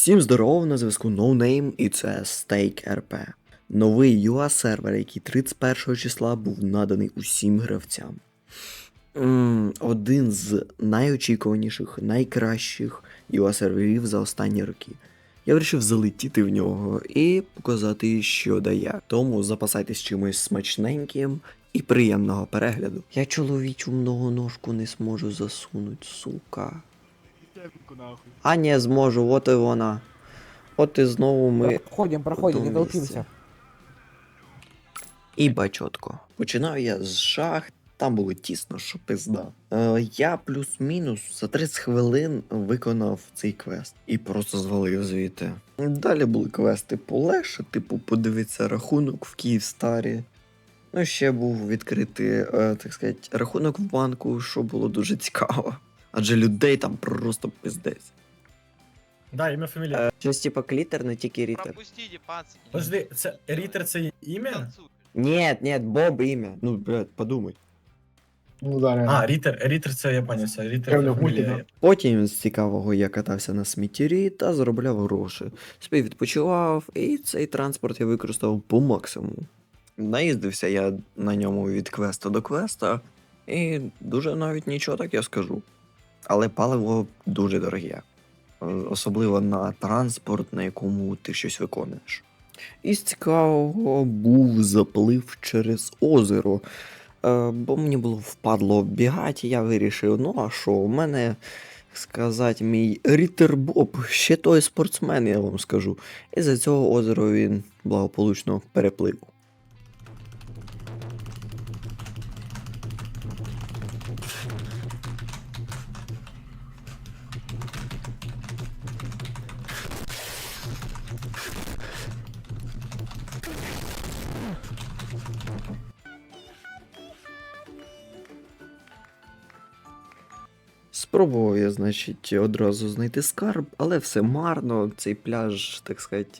Всім здорово, на зв'язку NoName і це Stake RP. Новий UA сервер, який 31 числа був наданий усім гравцям. Один з найочікуваніших, найкращих UA серверів за останні роки. Я вирішив залетіти в нього і показати, що дає. Тому запасайтесь чимось смачненьким і приємного перегляду. Я чоловічу многоножку не зможу засунути, сука. Темку нахуй. А не зможу, от і вона. От і знову ми. Проходим, проходим, не толпимся. І бачотко. Починаю я з шахт, там було тісно, що пизда. Е, я плюс-мінус за 30 хвилин виконав цей квест і просто звалив звідти. Далі були квести полегше, типу, подивитися рахунок в Київстарі. Ну, ще був відкритий, е, так сказати, рахунок в банку, що було дуже цікаво. Адже людей там просто пиздець. Да, ім'я фамілія. Е, Щось типа клітер, не тільки рітер. Пропустите, пацики. Подожди, це Рітер це ім'я? Танцуй. Нет, нет, Боб ім'я. Ну, блядь, подумай. Ну да, реально. А, Рітер, Рітер це я поняв, це Рітер Певно, це фамілія. Потім з цікавого я катався на сміттєрі та заробляв гроші. Собі відпочивав, і цей транспорт я використав по максимуму. Наїздився я на ньому від квеста до квеста, і дуже навіть нічого так я скажу. Але паливо дуже дороге, Е, особливо на транспорт, на якому ти щось виконуєш. І з цікавого був заплив через озеро. Е, бо мені було впадло бігати, я вирішив, ну а що, у мене, сказати, мій Рітер Боб, ще той спортсмен, я вам скажу. І за цього озеро він благополучно переплив. Спробував я, значить, одразу знайти скарб, але все марно, цей пляж, так сказати,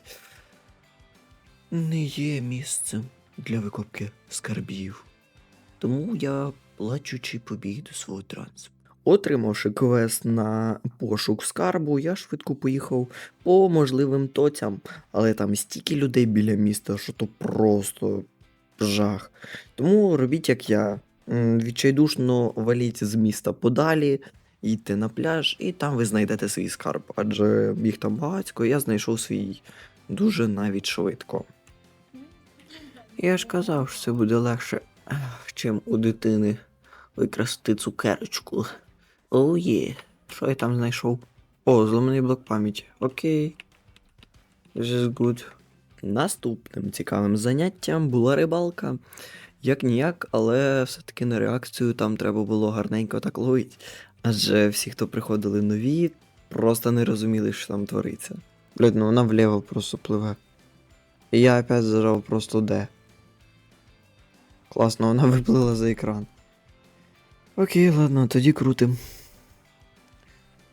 не є місцем для викопки скарбів. Тому я плачучи побіг до свого транспорту. Отримавши квест на пошук скарбу, я швидко поїхав по можливим тоцям, але там стільки людей біля міста, що то просто жах. Тому робіть як я. Відчайдушно валіть з міста подалі, їдьте на пляж, і там ви знайдете свій скарб, адже їх там багатько, я знайшов свій дуже навіть швидко. Я ж казав, що це буде легше, чим у дитини викрасти цукерочку. Оу є. Що я там знайшов? О, зламаний блок пам'яті. Окей. Just good. Наступним цікавим заняттям була рибалка. Як ніяк, але все-таки на реакцію там треба було гарненько так ловити. Адже всі, хто приходили нові, просто не розуміли, що там твориться. Блядь, ну вона вліво просто пливе. І я опять зажав просто де. Класно, вона виплила за екран. Окей, ладно, тоді крутим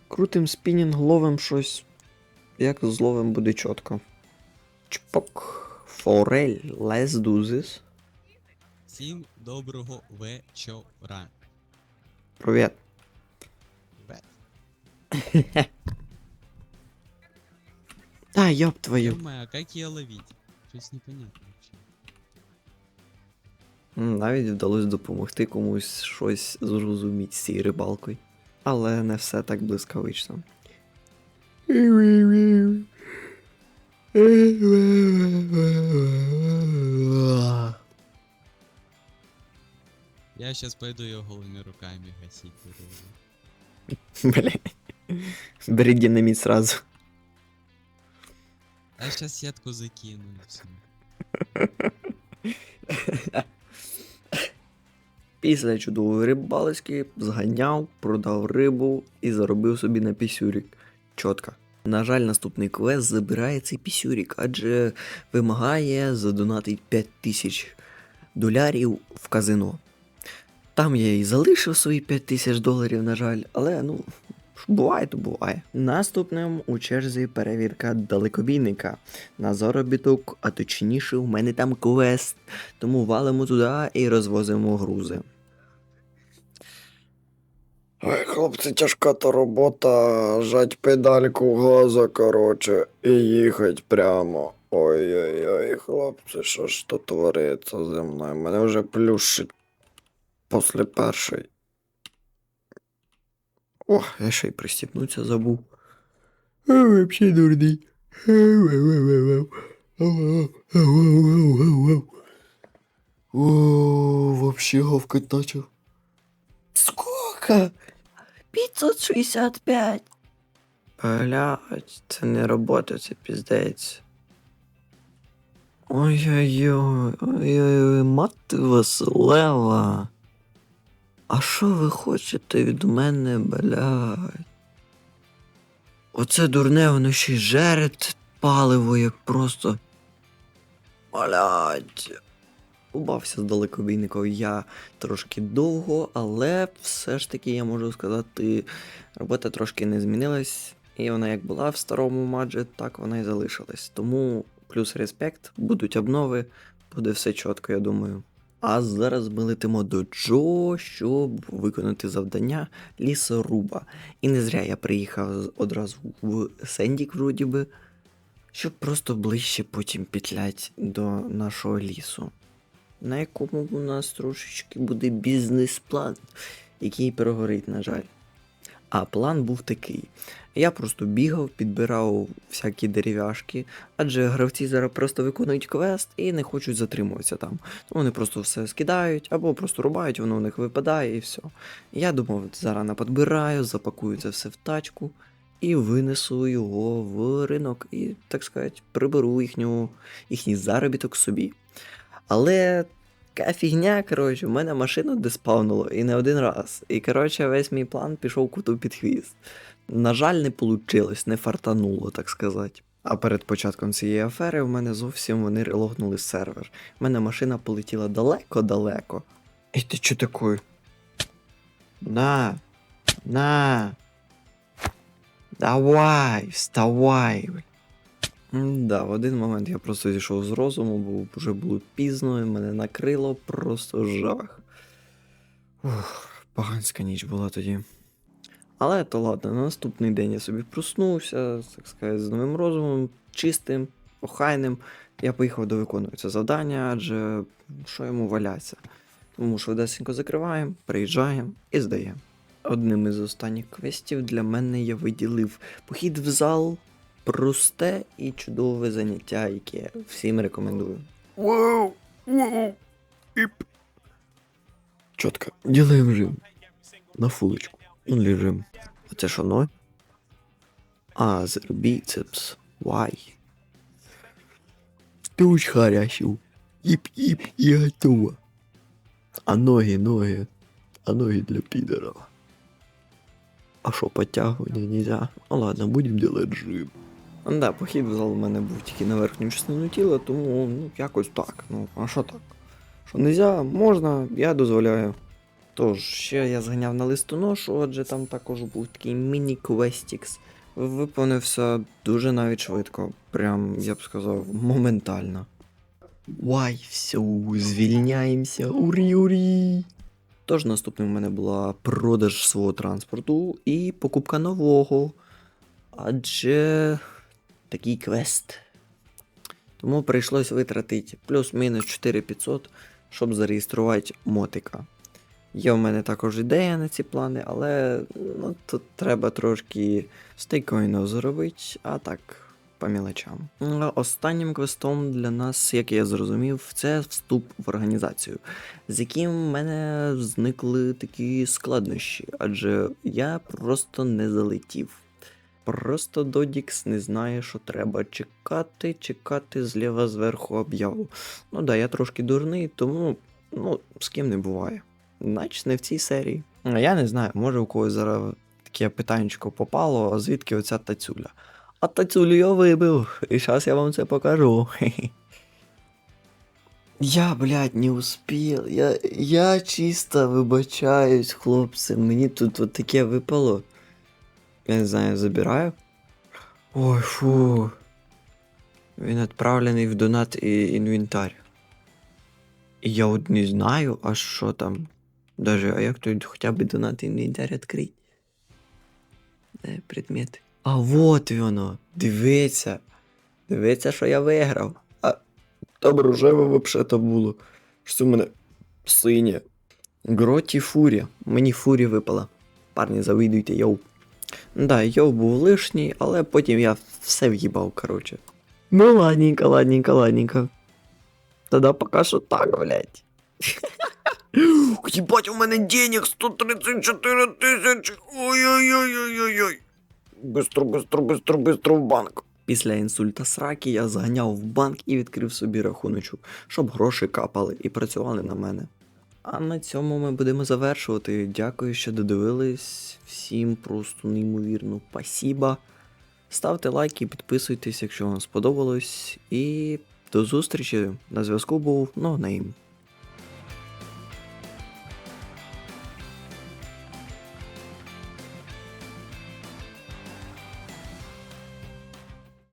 Крутим спінінг, ловим щось. Як зловим буде чітко. Чпок. Форель, let's do this. Всім доброго вечора. Привіт. Привет. Та, ёб твою. Ё-моё, а как ее ловить? Щось непонятно вообще. М, Навіть вдалося допомогти комусь щось зрозуміти з цією рибалкою. Але не все так блискавично. Я сейчас пойду ее голыми руками гасить. Бля. Бери динамит сразу. А сейчас сетку закину. Після чудової рибалочки зганяв, продав рибу і заробив собі на пісюрік. Чотко. На жаль, наступний квест забирає цей пісюрік, адже вимагає задонатить 5 тисяч долярів в казино. Там я і залишив свої 5 тисяч доларів, на жаль, але ну. Буває, то буває. Наступним у черзі перевірка далекобійника на заробіток, а точніше, у мене там квест. Тому валимо туди і розвозимо грузи. Ой, хлопці, тяжка та робота, жать педальку газа, короче, і їхать прямо. Ой-ой-ой, хлопці, що ж то твориться зі мною? Мене вже плющить після першої. О, я ще й пристібнуться забув. А, вообще дурний. О, вообще говкать начал. Сколько? 565. Блять, це не робота, це піздець. Ой-ой-ой, ой-ой-ой, мати Василева. А що ви хочете від мене, блядь? Оце дурне, воно ще й жере це паливо, як просто. Блядь. Убався з далекобійником я трошки довго, але все ж таки я можу сказати, робота трошки не змінилась, і вона як була в старому маджі, так вона і залишилась. Тому плюс респект, будуть обнови, буде все чітко, я думаю. А зараз ми летимо до Джо, щоб виконати завдання лісоруба. І не зря я приїхав одразу в Сендік, вроді би, щоб просто ближче потім петлять до нашого лісу на якому у нас трошечки буде бізнес-план, який перегорить, на жаль. А план був такий: я просто бігав, підбирав всякі дерев'яшки, адже гравці зараз просто виконують квест і не хочуть затримуватися там. Вони просто все скидають або просто рубають, воно у них випадає і все. Я думав, зараз наподбираю, запакую це все в тачку і винесу його в ринок, і, так сказати, приберу їхню, їхній заробіток собі. Але така фігня, коротше, у мене машину деспавнуло і не один раз. І коротше, весь мій план пішов куту під хвіст. На жаль, не вийшло, не фартануло, так сказати. А перед початком цієї афери в мене зовсім вони релогнули сервер. У мене машина полетіла далеко-далеко. І ти чо такий? На, на. Давай, вставай. Да, в один момент я просто зійшов з розуму, бо вже було пізно, і мене накрило просто жах. Ух, поганська ніч була тоді. Але то ладно, на наступний день я собі проснувся, так сказати, з новим розумом, чистим, охайним. Я поїхав до виконувати завдання, адже що йому валяться. Тому швидесенько закриваємо, приїжджаємо і здаємо. Одним із останніх квестів для мене я виділив похід в зал, просте і чудове заняття, яке всім рекомендую. Вау! Вау! Чітко. Ділаємо жим. На фулочку. Лежим. А це що, ной? А, біцепс. Вай. Туч харящу. Іп-іп і готово. А ноги, ноги. А ноги для підера. А що, подтягивания нельзя? Ну ладно, будем делать жим. Да, похід в зал у мене був тільки на верхню частину тіла, тому ну, якось так. Ну, а що так? Що нельзя, можна, я дозволяю. Тож, ще я зганяв на листоношу, адже там також був такий міні-квестікс. Виповнився дуже навіть швидко. Прям, я б сказав, моментально. Вай, все, звільняємося, урі-урі. Тож наступним у мене була продаж свого транспорту і покупка нового. Адже такий квест. Тому прийшлось витратити плюс-мінус 4500, щоб зареєструвати мотика. Є в мене також ідея на ці плани, але ну, тут треба трошки стейкоїнів заробити, а так, по мілочам. Останнім квестом для нас, як я зрозумів, це вступ в організацію, з яким в мене зникли такі складнощі, адже я просто не залетів. Просто Додікс не знає, що треба чекати, чекати зліва зверху об'яву. Ну да, я трошки дурний, тому ну, з ким не буває. Значить, не в цій серії. А я не знаю, може у когось зараз таке питаннячко попало, а звідки оця тацюля. А тацюлю я вибив, і зараз я вам це покажу. Я, блядь, не успів. Я, я чисто вибачаюсь, хлопці. Мені тут от таке випало. Я не знаю, забираю. Ой, фу. Він відправлений в донат і інвентар. І я от не знаю, а що там. Даже, а як тут хоча б донати інвентар відкрить? Де предмети? А вот воно. Дивіться. Дивіться, що я виграв. А там рожеве взагалі було. Що в мене синє. Гроті фурі. Мені фурі випала. Парні, завидуйте, йоу. Да, йоу був лишній, але потім я все в'їбав, короче. Ну ладненько, ладненько, ладненько. Тогда пока що так, блядь. Ебать, у мене денег 134 тисячі. Ой-ой-ой-ой-ой. Бистро, бистро, бистро, бистро в банк. Після інсульта сраки я заганяв в банк і відкрив собі рахуночок, щоб гроші капали і працювали на мене. А на цьому ми будемо завершувати. Дякую, що додивились. Всім просто неймовірно пасіба. Ставте лайки, підписуйтесь, якщо вам сподобалось. І до зустрічі. На зв'язку був NoName.